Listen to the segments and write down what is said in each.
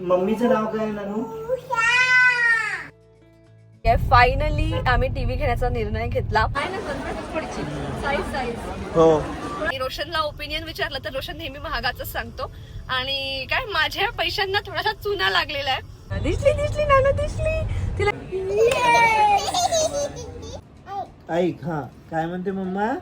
मम्मीचं नाव काय नानू? फायनली आम्ही टीव्ही घेण्याचा निर्णय घेतला. साईज साईज हो. रोशनला ओपिनियन विचारलं तर रोशन नेहमी महागाच सांगतो. आणि काय माझ्या पैशांना थोडासा चुना लागलेला आहे. दिसली दिसली नाना दिसली. तिला ऐक हा. काय म्हणते मम्मा?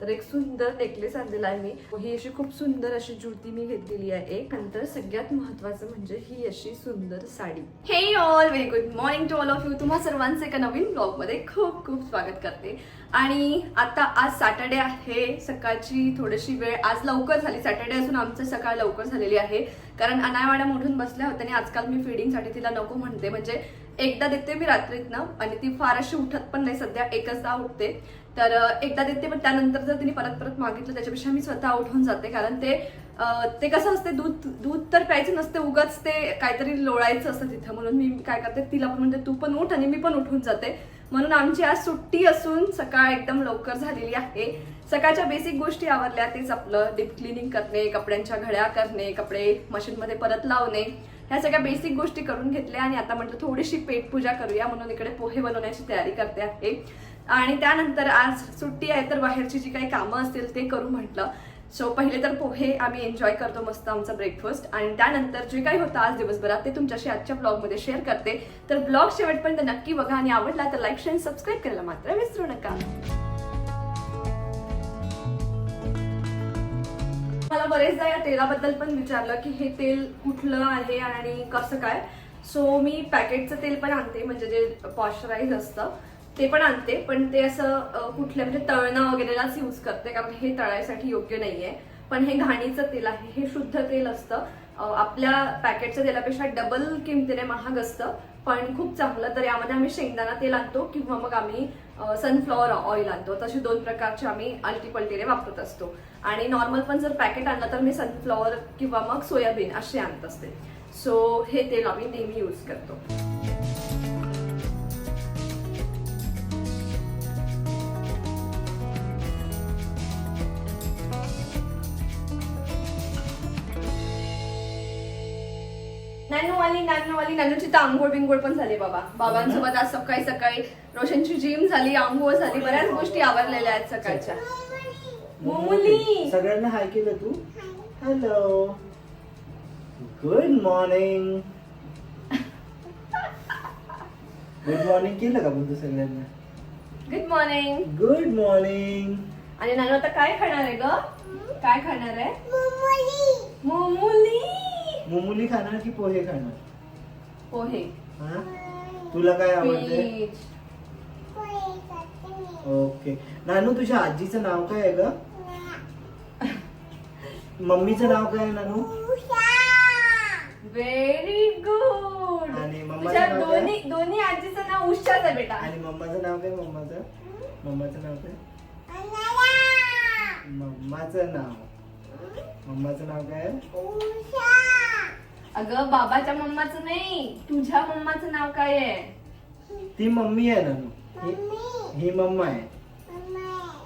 तर एक सुंदर नेकलेस आणलेला आहे मी. ही अशी खूप सुंदर अशी जुळती मी घेतलेली आहे. एक नंतर सगळ्यात महत्वाचं म्हणजे ही अशी सुंदर साडी. हे all very good morning to all of you तुम्हा सर्वांचे एका नवीन ब्लॉगमध्ये खूप खूप स्वागत करते. आणि आता आज सॅटर्डे आहे. सकाळची थोडीशी वेळ आज लवकर झाली. सॅटर्डे असून आमचं सकाळ लवकर झालेली आहे. कारण अनायवाड्या मोठून बसल्या होत्या आणि आजकाल मी फिडिंगसाठी तिला नको म्हणते. म्हणजे एकदा देते मी रात्रीतनं आणि ती फार अशी उठत पण नाही. सध्या एकचदा उठते. तर एकदा देते पण त्यानंतर जर तिने परत परत मागितलं त्याच्यापेक्षा मी स्वतः उठून जाते. कारण ते ते कसं असते दूध दूध तर प्यायचं नसते उगाच ते काहीतरी लोळायचं असतं तिथं. म्हणून मी काय करते तिला पण म्हणते तू पण उठ आणि मी पण उठून जाते. म्हणून आमची आज सुट्टी असून सकाळ एकदम लवकर झालेली आहे. सकाळच्या बेसिक गोष्टी आवरल्या तेच आपलं डीप क्लिनिंग करणे कपड्यांच्या घड्या करणे कपडे मशीनमध्ये परत लावणे. ह्या सगळ्या बेसिक गोष्टी करून घेतल्या आणि आता म्हटलं थोडीशी पेटपूजा करूया म्हणून इकडे पोहे बनवण्याची तयारी करते आहे. आणि त्यानंतर आज सुट्टी आहे तर बाहेरची जी काही कामं असतील ते करू म्हटलं. सो पहिले तर पोहे आम्ही एन्जॉय करतो मस्त आमचा ब्रेकफास्ट आणि त्यानंतर जे काही होतं आज दिवसभरात ते तुमच्याशी आजच्या ब्लॉगमध्ये शेअर करते. तर ब्लॉग शेवटपर्यंत नक्की बघा आणि आवडला तर लाईक शेअर सबस्क्राईब करायला मात्र विसरू नका. मला बरेचदा या तेलाबद्दल पण विचारलं की हे तेल कुठलं आहे आणि कसं काय. सो मी पॅकेटचं तेल पण आणते म्हणजे जे पॉश्चराईज असतं. ते पण आणते पण ते असं कुठल्या म्हणजे तळणं वगैरेलाच यूज करते कारण हे तळायसाठी योग्य नाहीये. पण हे घाणीचं तेल आहे हे शुद्ध तेल असतं. आपल्या पॅकेटच्या तेलापेक्षा डबल किमतीने महाग असतं पण खूप चांगलं. तर यामध्ये आम्ही शेंगदाणा तेल आणतो किंवा मग आम्ही सनफ्लॉवर ऑइल आणतो. तसे दोन प्रकारचे आम्ही अल्टीपल्टीने वापरत असतो. आणि नॉर्मल पण जर पॅकेट आणलं तर मी सनफ्लॉवर किंवा मग सोयाबीन असे आणत असते. सो हे तेल आम्ही नेहमी यूज करतो. नानू आली नानू आली नानूची तर आंघोळ बिंघोळ पण झाली बाबा. बाबांसोबत आज सकाळी सकाळी रोशनची जिम झाली आंघोळ झाली बऱ्याच गोष्टी आवरलेल्या आहेत सकाळच्या. मुमुली. सगळ्यांना हाय केलं तू? Hello good morning good morning केलं का पण तू सगळ्यांना? गुड मॉर्निंग गुड मॉर्निंग आणि नानू आता काय खाणार आहे ग? काय खाणार आहे? मुमुली. मुमुली खाणार की पोहे खाणार? पोहे. हा? तुला काय आवडते? Peach okay. नानू तुझ्या आजीचं नाव काय आहे ग? मम्मीचं नाव काय आहे नानू? व्हेरी गुड आणि मम्माचं तुझ्या नाव काय? दोन्ही दोन्ही आजीचं नाव उषाच आहे बेटा. आणि मम्माचं नाव काय मम्माचं? मम्माचं नाव काय? मम्माचं नाव. मम्माचं नाव काय अगं बाबाच्या मम्माचं नाही तुझ्या मम्माचं नाव काय आहे? ती मम्मी आहे नानू ही- ही मम्मा आहे.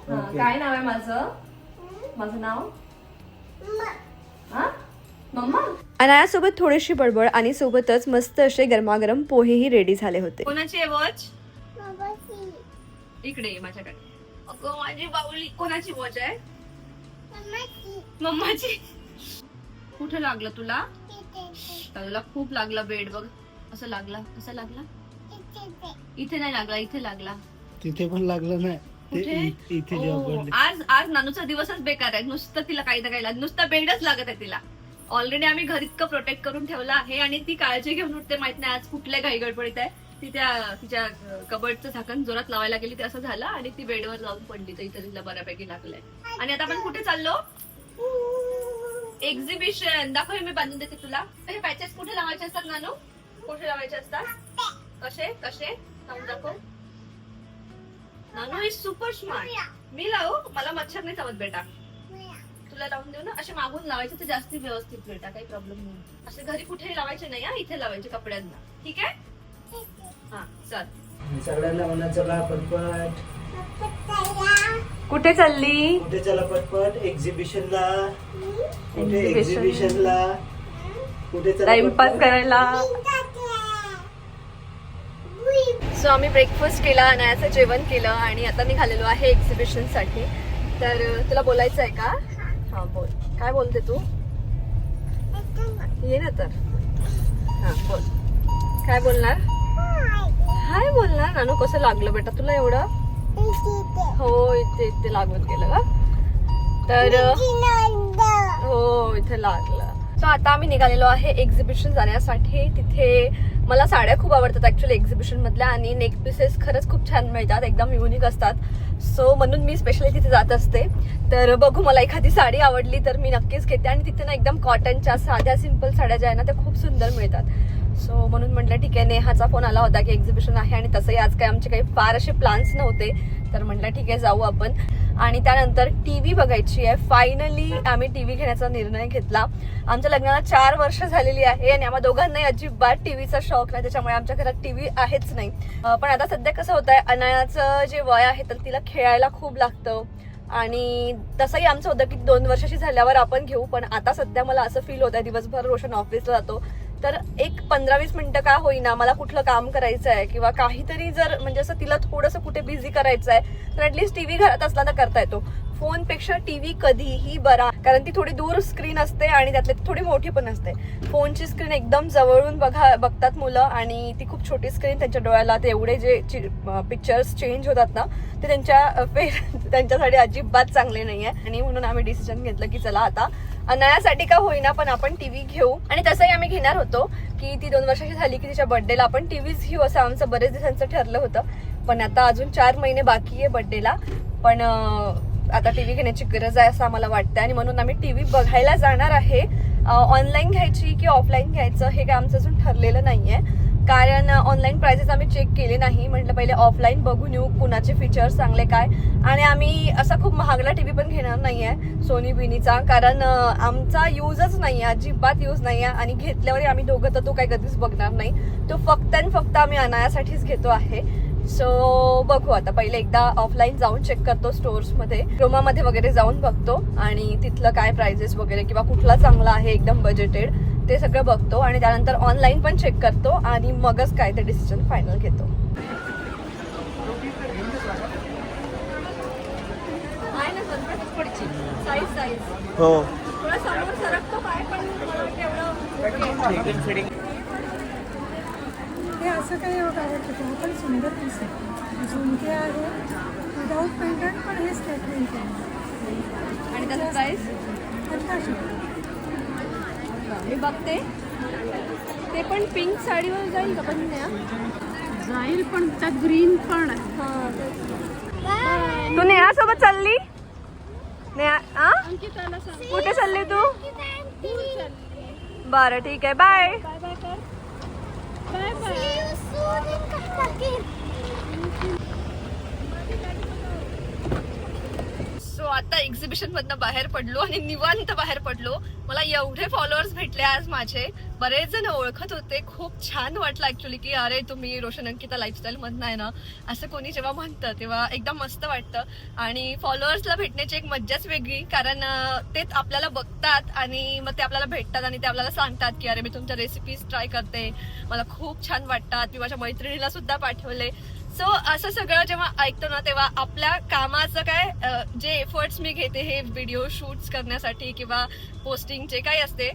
हा, ओके. काय नाव आहे माझं? माझं नाव? हा? मम्मा? अनायासोबत थोडीशी बडबड आणि सोबतच मस्त असे गरमागरम पोहेही रेडी झाले होते. कोणाची आहे वॉच इकडे ये माझ्याकडे. अगं माझी बाऊली कोणाची वॉच आहे? मम्माची. कुठे लागलं तुला? तुला खूप लागला बेड बघ. असं लागला कसं लागला? इथे नाही लागला इथे लागला. तिथे पण लागलं नाही. आज आज नानूचा दिवसच बेकार आहे. नुसतं तिला काही ना काही नुसतं बेडच लागत आहे तिला. ऑलरेडी आम्ही घर इतकं प्रोटेक्ट करून ठेवलं आहे आणि ती काळजी घेऊन उठते माहीत नाही आज कुठल्या घाई गडबडीत आहे. ती त्या तिच्या कबडचं झाकण जोरात लावायला गेली ते असं झालं आणि ती बेडवर जाऊन पडली. तर इथं तिला बऱ्यापैकी लागलंय. आणि आता आपण कुठे चाललो? एक्झिबिशन दाखव मी बांधून देते तुला. हे पॅचेस कुठे लावायचे असतात नानू? कुठे लावायचे असतात? कसे? कसे? लावून दाखव. नानू इज सुपर स्मार्ट मी लावू? मला मच्छर नाही चावत बेटा. तुला लावून देऊ ना? असे मागून लावायचे तर जास्ती व्यवस्थित बेटा. काही प्रॉब्लेम नाही. असे घरी कुठेही लावायचे नाही हा? इथे लावायचे कपड्यांना. ठीक आहे? हा चल. सगळ्यांना म्हणा चला पटपट. कुठे चालली? कुठे चला पटपट? एक्झिबिशनला कुठे Exhibition. एक्झिबिशनला कुठे चला टाइमपास? करायला. सो आम्ही ब्रेकफास्ट केला अनायाचं जेवण केलं आणि आता निघालेलो आहे एक्झिबिशनसाठी तर अं, तुला बोलायचं आहे का? हा बोल. काय बोलते तू? ये ना तर. हा बोल. काय बोलणार? हाय बोलणार नानू कसं लागलं बेटा? तुला एवढं? हो इथे इथे लागून गेलं का? तर हो इथे लागलं. सो आता आम्ही निघालेलो आहे एक्झिबिशन जाण्यासाठी. तिथे मला साड्या खूप आवडतात ऍक्च्युली एक्झिबिशन मधल्या आणि नेक पीसेस खरंच खूप छान मिळतात एकदम युनिक असतात. सो म्हणून मी स्पेशली तिथे जात असते. तर बघू मला एखादी साडी आवडली तर मी नक्कीच घेते. आणि तिथे ना एकदम कॉटनच्या साध्या सिंपल साड्या ज्या आहे ना त्या खूप सुंदर मिळतात. सो म्हणून म्हटलं ठीक आहे नेहाचा फोन आला होता की एक्झिबिशन आहे आणि तसंही आज काय आमचे काही फार असे प्लान्स नव्हते. तर म्हटलं ठीक आहे जाऊ आपण. आणि त्यानंतर टी व्ही बघायची आहे. फायनली आम्ही टी व्ही घेण्याचा निर्णय घेतला. आमच्या लग्नाला चार वर्ष झालेली आहे आणि आम्हा दोघांनाही अजिबात टी व्हीचा शौक नाही. त्याच्यामुळे आमच्या घरात टी व्ही आहेच नाही. पण आता सध्या कसं होत आहे अनायाचं जे वय आहे तर तिला खेळायला खूप लागतं. आणि तसंही आमचं होतं की दोन वर्षाशी झाल्यावर आपण घेऊ. पण आता सध्या मला असं फील होत आहे दिवसभर रोशन ऑफिसला जातो. तर एक पंधरा वीस मिनिटं का होईना मला कुठलं काम करायचं आहे किंवा काहीतरी जर म्हणजे असं तिला थोडंसं कुठे बिझी करायचं आहे तर ऍटलीस्ट टीव्ही घरात असला तर करता येतो. फोनपेक्षा टीव्ही कधीही बरा कारण ती थोडी दूर स्क्रीन असते आणि त्यातली ती थोडी मोठी पण असते. फोनची स्क्रीन एकदम जवळून बघा बघतात मुलं आणि ती खूप छोटी स्क्रीन त्यांच्या डोळ्याला ते एवढे जे पिक्चर्स चेंज होतात ना ते त्यांच्या अ, त्यांच्यासाठी अजिबात चांगले नाही आहे आणि म्हणून आम्ही डिसिजन घेतलं की चला आता अनायासाठी का होईना पण आपण टीव्ही घेऊ. आणि तसंही आम्ही घेणार होतो की ती दोन वर्षाची झाली की तिच्या बर्थडेला आपण टीव्हीच घेऊ असं आमचं बरेच दिवसांचं ठरलं होतं. पण आता अजून चार महिने बाकी आहे बर्थडेला पण आता टीव्ही घेण्याची गरज आहे असं आम्हाला वाटतं आणि म्हणून आम्ही टीव्ही बघायला जाणार आहे. ऑनलाईन घ्यायची की ऑफलाईन घ्यायचं हे काय आमचं अजून ठरलेलं नाहीये. कारण ऑनलाईन प्राइसेस आम्ही चेक केले नाही. म्हटलं पहिले ऑफलाईन बघून येऊ कुणाचे फीचर्स चांगले काय. आणि आम्ही असा खूप महागडा टी व्ही पण घेणार नाही आहे सोनी बिनीचा कारण आमचा युजच नाही आहे अजिबात यूज नाही आहे आणि घेतल्यावर आम्ही दोघं तर तो काही कधीच बघणार नाही. तो फक्त आणि फक्त आम्ही अनायासाठीच घेतो आहे. सो बघू आता. पहिले एकदा ऑफलाईन जाऊन चेक करतो स्टोर्समध्ये क्रोमामध्ये वगैरे जाऊन बघतो. आणि तिथलं काय प्राइजेस वगैरे किंवा कुठला चांगला आहे एकदम बजेटेड ते सगळं बघतो आणि त्यानंतर ऑनलाईन पण चेक करतो आणि मगच काय ते डिसिजन फायनल घेतो साईज साईज हो. थोडा समोर सरकतो काय पण मला वाटतं एवढं हे असं काही एवढं आवडतं ते पण सुंदर पीस आहे झुमके आहे. विदाऊट पेंडंट पण हे स्टेटमेंट आहे. आणि त्याचं प्राइस पंधराशे मी बघते. ते पण पिंक साडीवर जाईल का? पण नाही जाईल पण त्यात ग्रीन पण तू नेहा सोबत चालली? नेहा? कुठे चालली तू? बरं ठीक आहे. बाय सो आता एक्झिबिशन मधनं बाहेर पडलो आणि निवांत बाहेर पडलो. मला एवढे फॉलोअर्स भेटले आज माझे. बरेच जण ओळखत होते. खूप छान वाटलं ऍक्च्युली की अरे तुम्ही रोशन अंकिता लाईफस्टाईल मधनं आहे ना? असं कोणी जेव्हा म्हणतं तेव्हा एकदम मस्त वाटतं. आणि फॉलोअर्सला भेटण्याची एक मज्जाच वेगळी कारण ते तेच आपल्याला बघतात आणि मग ते आपल्याला भेटतात आणि ते आपल्याला सांगतात की अरे मी तुमच्या रेसिपीज ट्राय करते. मला खूप छान वाटतात. मी माझ्या मैत्रिणीला सुद्धा पाठवले. सो असं सगळं जेव्हा ऐकतो ना तेव्हा आपल्या कामाचं काय जे एफर्ट्स मी घेते हे व्हिडिओ शूट्स करण्यासाठी किंवा पोस्टिंग जे काही असते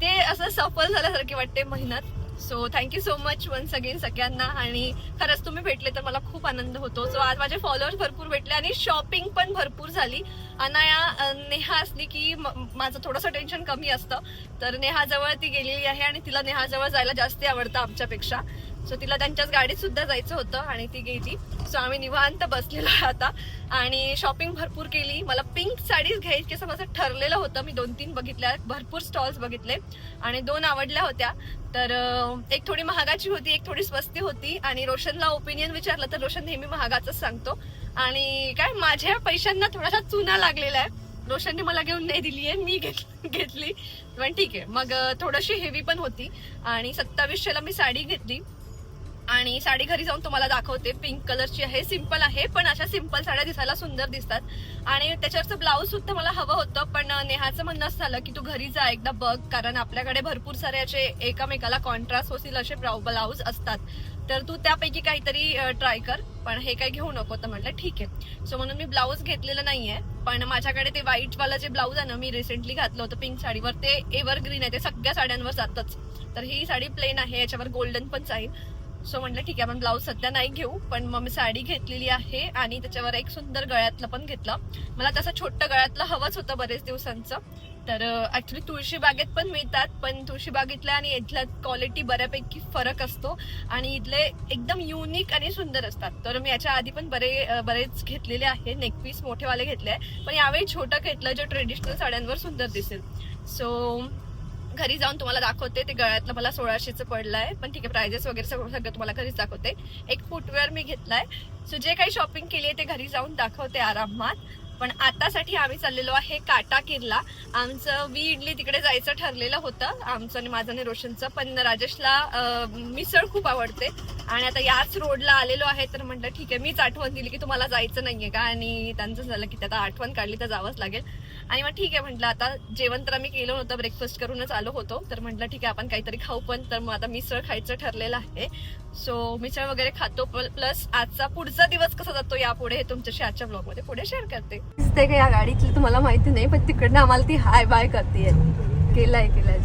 ते असं सफल झाल्यासारखे वाटते मेहनत. So thank you so much once again सगळ्यांना. आणि खरंच तुम्ही भेटले तर मला खूप आनंद होतो. सो आज माझे फॉलोअर्स भरपूर भेटले आणि शॉपिंग पण भरपूर झाली. अनाया नेहा असली की माझं थोडंसं टेन्शन कमी असतं. तर नेहाजवळ ती गेलेली आहे आणि तिला नेहाजवळ जायला जास्ती आवडतं आमच्यापेक्षा. सो तिला त्यांच्याच गाडीत सुद्धा जायचं होतं आणि ती गेली. सो आम्ही निवांत बसलेलो आहे आता. आणि शॉपिंग भरपूर केली. मला पिंक साडीज घ्यायची असं माझं ठरलेलं होतं. मी दोन तीन बघितल्या. भरपूर स्टॉल्स बघितले. आणि दोन आवडल्या होत्या. तर एक थोडी महागाची होती एक थोडी स्वस्ती होती. आणि रोशनला ओपिनियन विचारलं तर रोशन नेहमी महागाचंच सांगतो. आणि काय माझ्या पैशांना थोडासा चुना लागलेला आहे. रोशनने मला घेऊन नाही दिली आहे. मी घेतली. पण ठीक आहे. मग थोडीशी हेवी पण होती. आणि सत्तावीसशेला मी साडी घेतली. आणि साडी घरी जाऊन तुम्हाला दाखवते. पिंक कलरची आहे सिंपल आहे पण अशा सिंपल साड्या दिसायला सुंदर दिसतात. आणि त्याच्यावरचं ब्लाऊज सुद्धा मला हवं होतं पण नेहाचं म्हणणं असं झालं की तू घरी जा एकदा बघ कारण आपल्याकडे भरपूर सारे असे एकामेकाला कॉन्ट्रास्ट होतील असे ब्लाऊज असतात. तर तू त्यापैकी काहीतरी ट्राय कर पण हे काही घेऊ नको तर म्हटलं ठीक आहे. सो म्हणून मी ब्लाऊज घेतलेलं नाहीये पण माझ्याकडे ते व्हाईट वाला जे ब्लाऊज आहे ना मी रिसेंटली घातलं होतं पिंक साडीवर. ते एव्हर ग्रीन आहे ते सगळ्या साड्यांवर जातच. तर ही साडी प्लेन आहे याच्यावर गोल्डन पण जाईल. सो म्हटलं ठीक आहे आपण ब्लाऊज सध्या नाही घेऊ पण मग मी साडी घेतलेली आहे आणि त्याच्यावर एक सुंदर गळ्यातलं पण घेतलं. मला तसं छोटं गळ्यातलं हवंच होतं बरेच दिवसांचं. तर ऍक्च्युली तुळशी बागेत पण मिळतात पण तुळशी बागेतल्या आणि इथल्या क्वालिटी बऱ्यापैकी फरक असतो आणि इथले एकदम युनिक आणि सुंदर असतात. तर मी याच्या आधी पण बरे बरेच घेतलेले आहे. नेकपीस मोठेवाले घेतले आहे. पण यावेळी छोटं घेतलं जे ट्रेडिशनल साड्यांवर सुंदर दिसेल. सो घरी जाऊन तुम्हाला दाखवते. ते गळ्यातलं मला सोळाशेचं पडलं आहे पण ठीक आहे प्रायजेस वगैरे सगळं सगळं तुम्हाला घरीच दाखवते. एक फुटवेअर मी घेतलाय. सो जे काही शॉपिंग केली आहे ते घरी जाऊन दाखवते आरामात. पण आतासाठी आम्ही चाललेलो आहे काटा किरला आमचं वी इडली तिकडे जायचं ठरलेलं होतं. आमचं आणि माझं आणि रोशनचं. पण राजेशला मिसळ खूप आवडते. आणि आता याच रोडला आलेलो आहे तर म्हटलं ठीक आहे मीच आठवण दिली की तुम्हाला जायचं नाहीये का? आणि त्यांचं झालं की आता आठवण काढली तर जावंच लागेल. आणि मग ठीक आहे म्हटलं आता जेवण तर आम्ही केलं नव्हतं ब्रेकफास्ट करूनच आलो होतो. तर म्हटलं ठीक आहे आपण काहीतरी खाऊ पण. तर मग आता मिसळ खायचं ठरलेलं आहे. सो मिसळ वगैरे खातो. प्लस आजचा पुढचा दिवस कसा जातो यापुढे हे तुमच्याशी आजच्या ब्लॉगमध्ये पुढे शेअर करते. दिसते का या गाडीतली? तुम्हाला माहिती नाही पण तिकडनं आम्हाला ती हाय बाय करते केलाय केलाय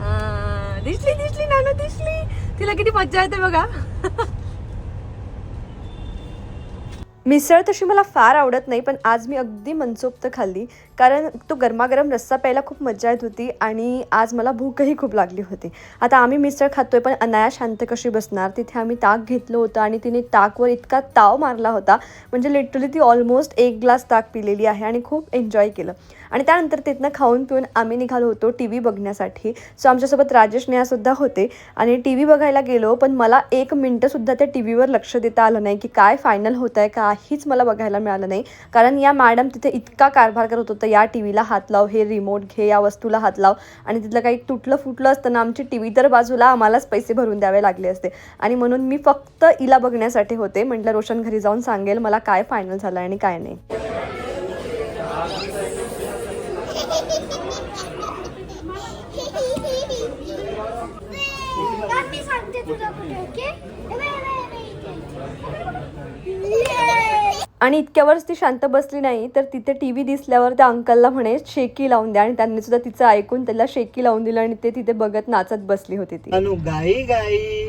हा, दिसली दिसली नाना दिसली. तिला किती मज्जा येते बघा. मिसळ तशी मला फार आवडत नाही पण आज मी अगदी मनसोक्त खाल्ली. कारण तो गरमागरम रस्सा प्यायला खूप मजा येत होती आणि आज मला भूकही खूप लागली होती. आता आम्ही मिसळ खातोय पण अनाया शांत कशी बसणार? तिथे आम्ही ताक घेतलं होतं आणि तिने ताकवर इतका ताव मारला होता. म्हणजे लिटरली ती ऑलमोस्ट एक ग्लास ताक पिलेली आहे आणि खूप एन्जॉय केलं. आणि त्यानंतर तिथनं खाऊन पिऊन आम्ही निघालो होतो टी व्ही बघण्यासाठी. सो आमच्यासोबत राजेश नेहासुद्धा होते आणि टी व्ही बघायला गेलो पण मला एक मिनटंसुद्धा त्या टी व्हीवर लक्ष देता आलं नाही की काय फायनल होत आहे काहीच मला बघायला मिळालं नाही. कारण या मॅडम तिथे इतका कारभार करत होता या टी व्हीला हात लाव हे रिमोट घे या वस्तूला हात लाव. आणि तिथलं काही तुटलं फुटलं असतं ना आमची टी व्ही तर बाजूला आम्हालाच पैसे भरून द्यावे लागले असते. आणि म्हणून मी फक्त इला बघण्यासाठी होते. म्हटलं रोशन घरी जाऊन सांगेल मला काय फायनल झालं आणि काय नाही मी सांगते तुझा कुठे ओके आणि इतक्यावरच ती शांत बसली नाही तर तिथे टी व्ही दिसल्यावर त्या अंकलला म्हणे शेकी लावून द्या आणि त्यांनी सुद्धा तिचं ऐकून त्याला शेकी लावून दिलं आणि ते तिथे बघत नाचत बसली होती ती. अनु गाई गाई.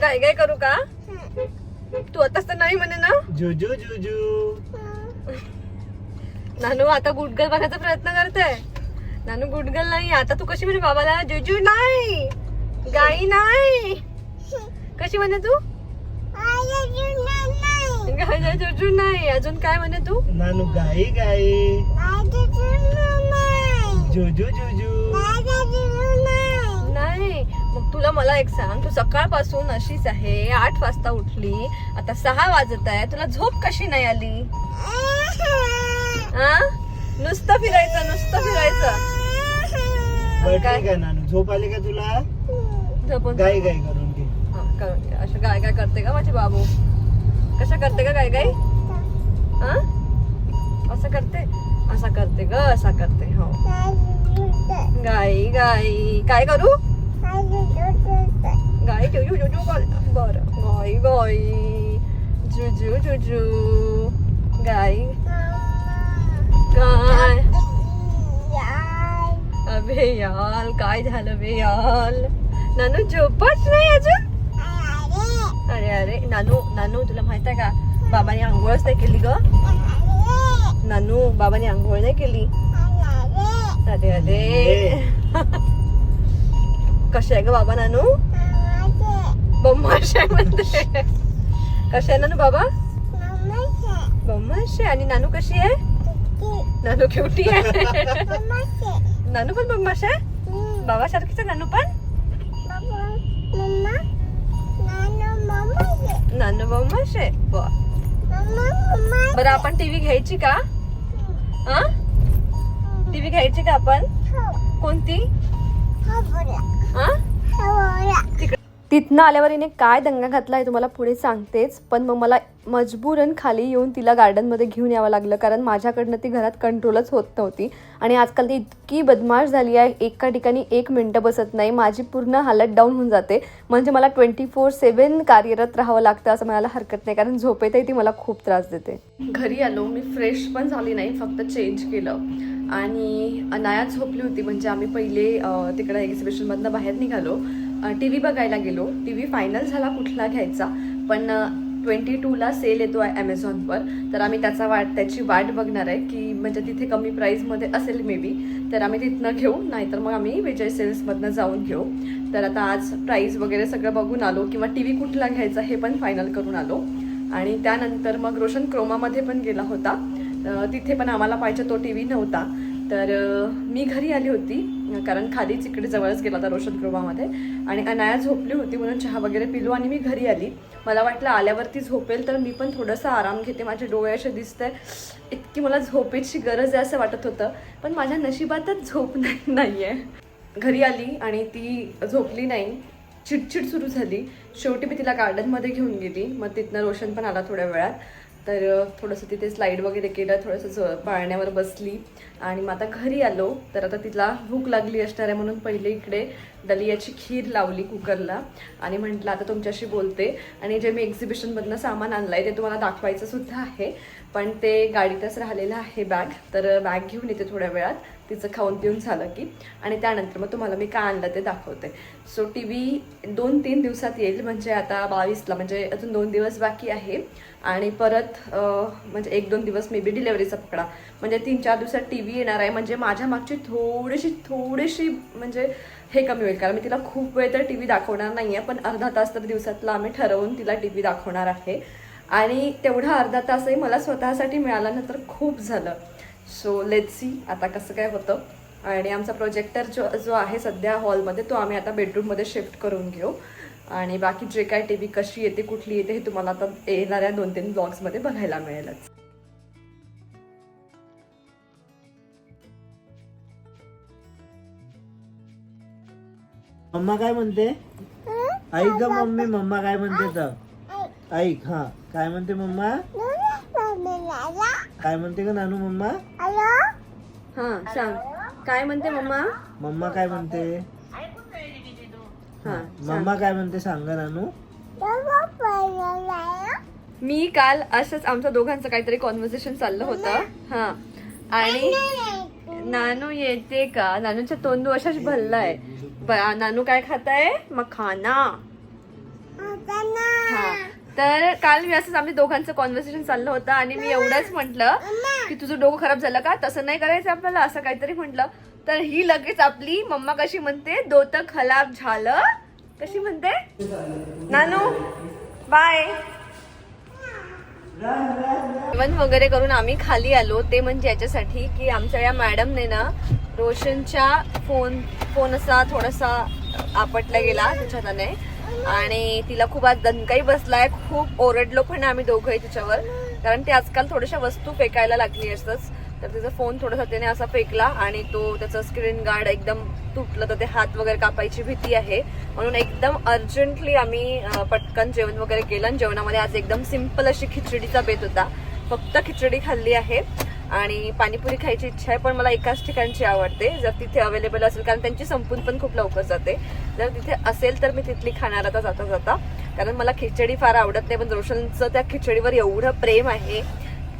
काय काय करू का? तू आताच तर नाही म्हणे ना? जुजू जुजू. नानू आता गुडगल बघायचा प्रयत्न करते नानू गुडगल नाही. आता तू कशी म्हणे बाबाला? जुजू नाही. गाई नाही. कशी म्हणे तू? गाई चुचू नाही अजून काय म्हणे तू नानू गाई गाई जुजू जुजू नाही मग तुला मला एक सांग तू सकाळपासून अशीच आहे आठ वाजता उठली आता सहा वाजत आहे तुला झोप कशी नाही आली हा नुसतं फिरायचं नुसतं फिरायचं बरं काय? ठीक नानू झोप आली का तुला झोपून गाई गाई करून असं काय काय करते का माझे बाबू? कशा करते का काय काय हा? असं करते? असा करते ग असा करते हो. गाई गाई. काय करू? गाई जुजू जुजू बोल. बरं. गाई गाई. जुजू जुजू गाई. काय? अबे याल काय झालं बे याल नानू झोपच नाही अजून? अरे अरे नानू नानू तुला माहीत आहे का बाबाने आंघोळच नाही केली ग नानू बाबाने आंघोळ नाही केली अरे अरे कशी आहे ग बाबा नानू बम्माश आहे म्हणते कशी आहे नानू बाबा बम्माश आहे आणि नानू कशी आहे नानू क्युटी आहे नानू पण बम्माश आहे बाबा सारखीच आहे नानू पण नानू बम्माश. बरं आपण टीव्ही घ्यायची का? हा? टीव्ही घ्यायची का आपण? कोणती? हा बोला. हा? हा बोला. तिथनं आल्यावर हिने काय दंगा घातला आहे तुम्हाला पुढे सांगतेच. पण मग मला मजबूरन खाली येऊन तिला गार्डनमध्ये घेऊन यावं लागलं कारण माझ्याकडनं ती घरात कंट्रोलच होत नव्हती. आणि आजकाल ती इतकी बदमाश झाली आहे एका ठिकाणी एक मिनटं बसत नाही माझी पूर्ण हालत डाऊन होऊन जाते. म्हणजे मला ट्वेंटी फोर सेवन कार्यरत राहावं लागतं असं म्हणायला हरकत नाही कारण झोपेतही ती मला खूप त्रास देते. घरी आलो मी फ्रेश पण झाली नाही फक्त चेंज केलं. आणि अनाया झोपली होती म्हणजे आम्ही पहिले अं, तिकडं एक्झिबिशनमधनं बाहेर निघालो. टी व्ही बघायला गेलो. टी व्ही फायनल झाला कुठला घ्यायचा. पण ट्वेंटी टूला सेल येतो आहे ॲमेझॉनवर तर आम्ही त्याचा वाट त्याची वाट बघणार आहे की म्हणजे तिथे कमी प्राईजमध्ये असेल मे बी तर आम्ही तिथनं घेऊ. नाहीतर मग आम्ही विजय सेल्समधनं जाऊन घेऊ. तर आता आज प्राईज वगैरे सगळं बघून आलो किंवा टी व्ही कुठला घ्यायचा हे पण फायनल करून आलो. आणि त्यानंतर मग रोशन क्रोमामध्ये पण गेला होता. तिथे पण आम्हाला पाहिजे तो टी व्ही नव्हता. तर मी घरी आली होती कारण खालीच इकडे जवळच गेला होता रोशन क्रोमामध्ये आणि अनाया झोपली होती म्हणून चहा वगैरे पिलो आणि मी घरी आली. मला वाटलं आल्यावरती झोपेल तर मी पण थोडंसं आराम घेते. माझे डोळे असे दिसतंय. इतकी मला झोपेची गरज आहे असं वाटत होतं. पण माझ्या नशिबातच झोप नाही नाही आहे घरी आली आणि ती झोपली नाही. चिडचिड सुरू झाली. शेवटी मी तिला गार्डनमध्ये घेऊन गेली. मग तिथनं रोशन पण आला थोड्या वेळात. तर थोडंसं तिथे स्लाईड वगैरे केलं. थोडंसं पाळण्यावर बसली. आणि मग आता घरी आलो तर आता तिला भूक लागली असणार आहे म्हणून पहिले इकडे दलियाची खीर लावली कुकरला. आणि म्हटलं आता तुमच्याशी बोलते. आणि जे मी एक्झिबिशनमधनं सामान आणलं आहे ते तुम्हाला दाखवायचं सुद्धा आहे. पण ते गाडीतच राहिलेलं आहे बॅग तर बॅग घेऊन येते थोड्या वेळात. तिचं खाऊन पिऊन झालं की. आणि त्यानंतर मग तुम्हाला मी काय आणलं ते दाखवते. सो टी व्ही दोन तीन दिवसात येईल. म्हणजे आता बावीसला म्हणजे अजून दोन दिवस बाकी आहे. आणि परत म्हणजे एक दोन दिवस मे बी डिलेवरीचा पकडा. म्हणजे तीन चार दिवसात टी व्ही येणार आहे. म्हणजे माझ्या मागची थोडीशी थोडीशी म्हणजे हे कमी होईल. कारण मी तिला खूप वेळ तर टी व्ही दाखवणार नाही आहे पण अर्धा तास तर दिवसातला आम्ही ठरवून तिला टी व्ही दाखवणार आहे. आणि तेवढा अर्धा तासही मला स्वतःसाठी मिळाला ना तर खूप झालं. सो लेट सी आता कसं काय होतं. आणि आमचा प्रोजेक्टर जो जो आहे सध्या हॉलमध्ये तो आम्ही आता बेडरूममध्ये शिफ्ट करून घेऊ. आणि बाकी जे काय टी व्ही कशी येते कुठली येते हे तुम्हाला आता येणाऱ्या दोन तीन ब्लॉग्समध्ये बघायला मिळेलच. मम्मा काय म्हणते? ऐक ग मम्मी मम्मा काय म्हणते तर? ऐक हा. काय म्हणते मम्मा? काय म्हणते ग नानू मम्मा? हा सांग. काय म्हणते मम्मा? मम्मा काय म्हणते? हां मम्मा काय म्हणते सांग ग नानू. मी काल असंच आमच्या दोघांचं काहीतरी कॉन्व्हर्सेशन चाललं होतं. हा. आणि नानू येते का? नानूच्या तोंडू अशाच भरलाय. नानू काय खाताय? मखाना. हा. तर काल मी असंच आमच्या दोघांचं कॉन्व्हर्सेशन चाललं होतं आणि मी एवढंच म्हटलं की तुझं डोकं खराब झालं का? तसं नाही करायचं आपल्याला असं काहीतरी म्हटलं. तर ही लगेच आपली मम्मा कशी म्हणते? दोत खराब झालं. कशी म्हणते? नानू बाय. जेवण वगैरे करून आम्ही खाली आलो. ते म्हणजे याच्यासाठी की आमच्या या मॅडमने ना रोशनच्या फोन फोन असा थोडासा आपटला गेला त्याच्याने आणि तिला खूप आज दणकाही बसलाय खूप ओरडलो पण आम्ही दोघंही तिच्यावर. कारण ती आजकाल थोड्याशा वस्तू फेकायला लागली असतच तर तिचा फोन थोडासा त्याने असा फेकला आणि तो त्याचा स्क्रीन गार्ड एकदम तुटलं तर ते हात वगैरे कापायची भीती आहे. म्हणून एकदम अर्जंटली आम्ही पटकन जेवण वगैरे केलं आणि जेवणामध्ये आज एकदम सिंपल अशी खिचडीचा बेत होता. फक्त खिचडी खाल्ली आहे आणि पाणीपुरी खायची इच्छा आहे पण मला एकाच ठिकाणची आवडते. जर तिथे अवेलेबल असेल कारण त्यांची संपून पण खूप लवकर जाते. जर तिथे असेल तर मी तिथली खाणार आता जाता जाता. कारण मला खिचडी फार आवडत नाही पण रोशनचं त्या खिचडीवर एवढं प्रेम आहे.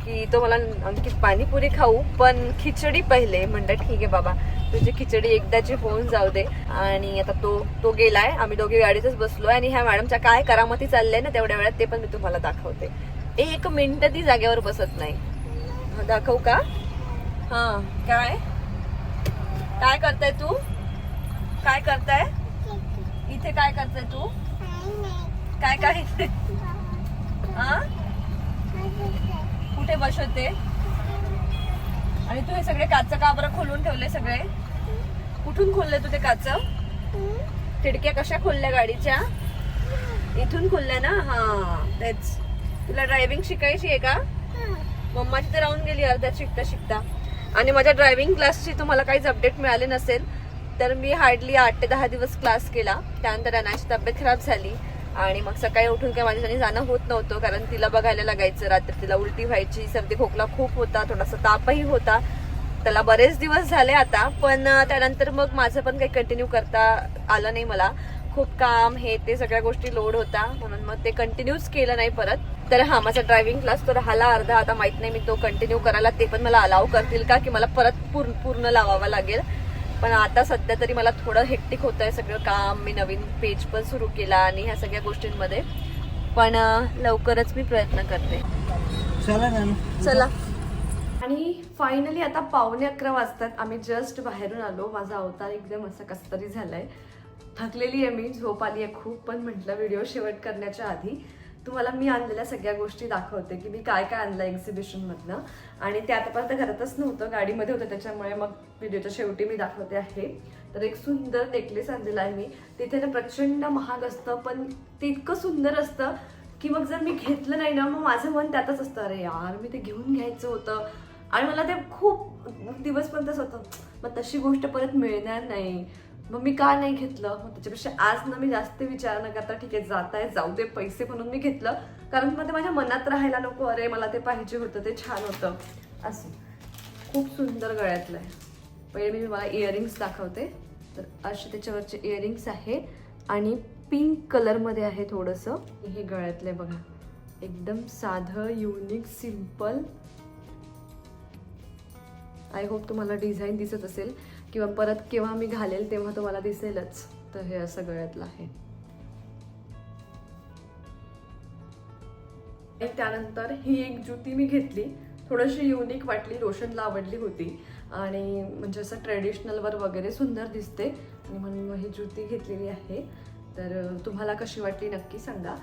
की तो मला आणखी पाणीपुरी खाऊ पण खिचडी पहिले. म्हणतात ठीक आहे बाबा तुझी खिचडी एकदाची होऊन जाऊ दे. आणि आता तो तो गेलाय. आम्ही दोघे गाडीतच बसलोय आणि ह्या मॅडमच्या काय करामती चाललंय ना तेवढ्या वेळात ते पण मी तुम्हाला दाखवते. एक मिनिट ती जागेवर बसत नाही. दाखवू का? हा काय? काय करताय तू? काय करताय? इथे काय करताय तू? काय काय? हा? कुठे बसवते आणि तू हे सगळे काच का बरं खोलून ठेवले सगळे? कुठून खोलले तू ते काच? खिडक्या कशा खोलल्या गाडीच्या? इथून खोलल्या ना? हा तेच. तुला ड्रायव्हिंग शिकायची आहे का? मम्माची तर राहून गेली अर्ध्यात शिकता शिकता. आणि माझ्या ड्रायव्हिंग क्लासची तुम्हाला काहीच अपडेट मिळाले नसेल तर मी हार्डली आठ ते दहा दिवस क्लास केला. त्यानंतर अनाची तब्येत खराब झाली. आणि मग सकाळी उठून काय माझ्यासाठी जाणं होत नव्हतं कारण तिला बघायला लागायचं. रात्री तिला उलटी व्हायची सर्दी खोकला खूप होता थोडासा तापही होता. त्याला बरेच दिवस झाले आता पण त्यानंतर मग माझं पण काही कंटिन्यू करता आलं नाही मला. खूप काम हे ते सगळ्या गोष्टी लोड होता म्हणून मग ते कंटिन्यूच केलं नाही परत. तर हा माझा ड्रायव्हिंग क्लास तो राहिला अर्धा आता माहीत नाही मी तो कंटिन्यू करायला ते पण मला अलाव करतील का की मला परत पूर्ण पूर्ण लावावा लागेल. पण आता सध्या तरी मला थोडं हेक्टिक होत आहे सगळं काम. मी नवीन पेज पण सुरू केला आणि ह्या सगळ्या गोष्टींमध्ये. पण लवकरच मी प्रयत्न करते. चला ना. चला. आणि फायनली आता पावणे अकरा वाजतात. आम्ही जस्ट बाहेरून आलो. माझा अवतार एकदम असा कसतरी झालाय. थकलेली आहे मी. झोप आली आहे खूप. पण म्हटलं व्हिडिओ शेवट करण्याच्या आधी. तुम्हाला मी आणलेल्या सगळ्या गोष्टी दाखवते की मी काय काय आणलं एक्झिबिशनमधनं आणि ते आतापर्यंत घरातच नव्हतं गाडीमध्ये होतं त्याच्यामुळे मग व्हिडिओच्या शेवटी मी दाखवते आहे. तर एक सुंदर नेकलेस आणलेला आहे मी. तिथे ना प्रचंड महाग असतं पण ते इतकं सुंदर असतं की मग जर मी घेतलं नाही ना मग माझं मन त्यातच असतं. अरे यार मी ते घेऊन घ्यायचं होतं. आणि मला ते खूप दिवसपर्यंतच होतं. मग तशी गोष्ट परत मिळणार नाही. मग मी का नाही घेतलं? मग त्याच्यापेक्षा आज ना मी जास्त विचार न करता ठीक आहे जात आहे जाऊ दे पैसे म्हणून मी घेतलं. कारण मग ते माझ्या मनात राहायला नको अरे मला ते पाहिजे होतं ते छान होतं. असं. खूप सुंदर गळ्यातलं आहे. पहिले मी मला इयरिंग्स दाखवते. तर असे त्याच्यावरचे इयरिंग्स आहे. आणि पिंक कलरमध्ये आहे थोडंसं. हे गळ्यातलं आहे बघा. एकदम साधं युनिक सिंपल आय होप तुम्हाला डिझाईन दिसत असेल. किंवा परत केव्हा मी घालेल तेव्हा तुम्हाला दिसेलच. तर हे असं गळ्यातलं आहे. त्यानंतर ही एक जुती मी घेतली. थोडीशी युनिक वाटली रोशनला आवडली होती. आणि म्हणजे असं ट्रेडिशनलवर वगैरे सुंदर दिसते. आणि म्हणून ही जुती घेतलेली आहे. तर तुम्हाला कशी वाटली नक्की सांगा.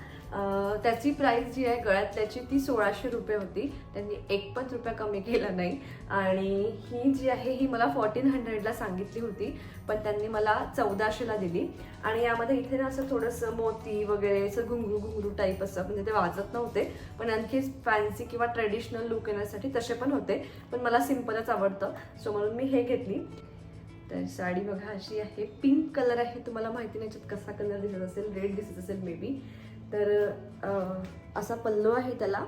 त्याची प्राईस जी आहे गळ्यातल्याची ती सोळाशे रुपये होती. त्यांनी एक पण रुपया कमी केला नाही. आणि ही जी आहे ही मला फोर्टीन हंड्रेडला सांगितली होती. पण त्यांनी मला चौदाशेला दिली. आणि यामध्ये इथे ना असं थोडंसं मोती वगैरे असं घुंगरू घुंगरू टाईप असं म्हणजे ते वाजत नव्हते. पण आणखी फॅन्सी किंवा ट्रेडिशनल लुक येण्यासाठी तसे पण होते. पण मला सिम्पलच आवडतं. सो म्हणून मी हे घेतली. तर साडी बघा अशी आहे. पिंक कलर आहे. तुम्हाला माहिती नाही कसा कलर दिसत असेल. रेड दिसत असेल मे बी तर असा पल्लो आहे त्याला.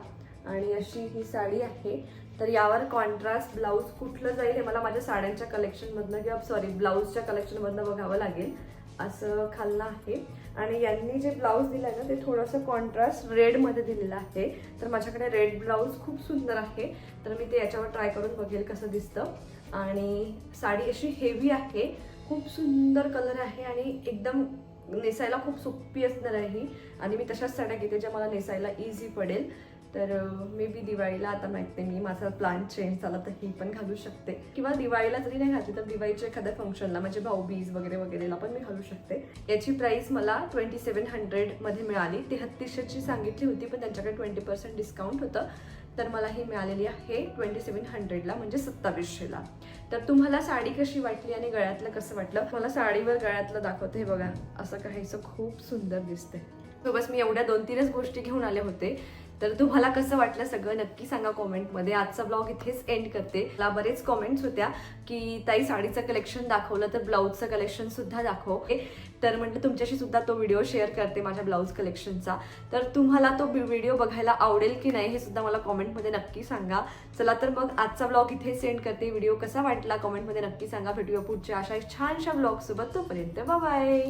आणि अशी ही साडी आहे. तर यावर कॉन्ट्रास्ट ब्लाऊज कुठलं जाईल हे मला माझ्या साड्यांच्या कलेक्शनमधनं किंवा सॉरी ब्लाऊजच्या कलेक्शनमधनं बघावं लागेल. असं खाल्लं आहे. आणि यांनी जे ब्लाऊज दिलं आहे ना ते थोडंसं कॉन्ट्रास्ट रेडमध्ये दिलेलं आहे. तर माझ्याकडे रेड ब्लाऊज खूप सुंदर आहे. तर मी ते याच्यावर ट्राय करून बघेल कसं दिसतं. आणि साडी अशी हेवी आहे. खूप सुंदर कलर आहे आणि एकदम नेसायला खूप सोपी असणार आहे ही. आणि मी तशाच साड्या घेते ज्या मला नेसायला इझी पडेल. तर मे बी दिवाळीला आता माहिती मी माझा प्लान चेंज झाला तर ही पण घालू शकते. किंवा दिवाळीला जरी नाही घातली तर दिवाळीच्या एखाद्या फंक्शनला म्हणजे भाऊबीज वगैरे वगैरेला पण मी घालू शकते. याची प्राईस मला ट्वेंटी सेवन हंड्रेडमध्ये मिळाली. तेहत्तीसशेची सांगितली होती पण त्यांच्याकडे ट्वेंटी पर्सेंट डिस्काउंट होतं. तर मला ही मिळालेली आहे ट्वेंटी सेवन हंड्रेडला म्हणजे सत्तावीसशेला तर तुम्हाला साडी कशी वाटली आणि गळ्यातलं कसं वाटलं? मला साडीवर गळ्यातलं दाखवते हे बघा. असं काहीचं खूप सुंदर दिसते so बस मी एवढ्या दोन तीनच गोष्टी घेऊन आले होते. तर तुम्हाला कसं वाटलं सगळं नक्की सांगा कॉमेंटमध्ये. आजचा ब्लॉग इथेच एंड करते. मला बरेच कॉमेंट्स होत्या की ताई साडीचं कलेक्शन दाखवलं तर ब्लाऊजचं कलेक्शन सुद्धा दाखव. तर म्हटलं तुमच्याशी सुद्धा तो व्हिडिओ शेअर करते माझ्या ब्लाऊज कलेक्शनचा तर तुम्हाला तो व्हिडिओ बघायला आवडेल की नाही हे सुद्धा मला कॉमेंटमध्ये नक्की सांगा. चला तर मग आजचा ब्लॉग इथे सेंड करते. व्हिडिओ कसा वाटला कॉमेंटमध्ये नक्की सांगा. भेटूया पुढच्या अशा एक छानशा ब्लॉगसोबत. तोपर्यंत बाय